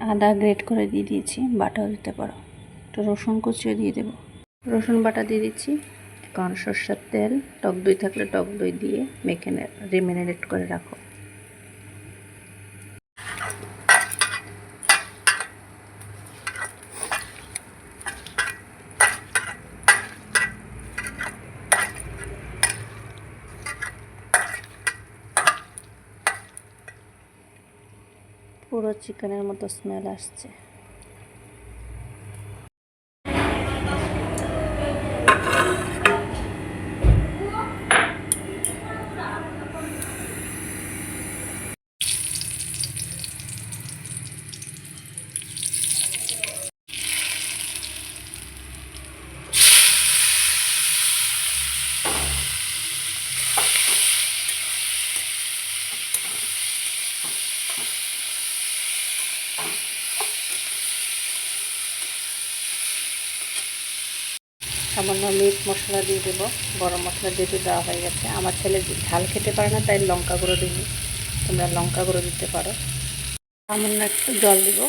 আদা গ্রেট করে দিয়ে দিয়েছি, বাটাও দিতে পারো। তো রসুন কুচিও দিয়ে দেবো। রসুন বাটা দিয়ে দিচ্ছি, কারণ সর্ষের তেল, টক দই থাকলে টক দই দিয়ে মেখে রেমিনেট করে রাখো। পুরো চিকেনের মতো স্মেল আসছে। সামান্য মিট মশলা দিয়ে দেবো, গরম মশলা যেহেতু দেওয়া হয়ে গেছে। আমার ছেলে ঝাল খেতে পারে না, তাই লঙ্কা গুঁড়ো দিই তোমরা লঙ্কা গুঁড়ো দিতে পারো। সামান্য একটু জল দিব।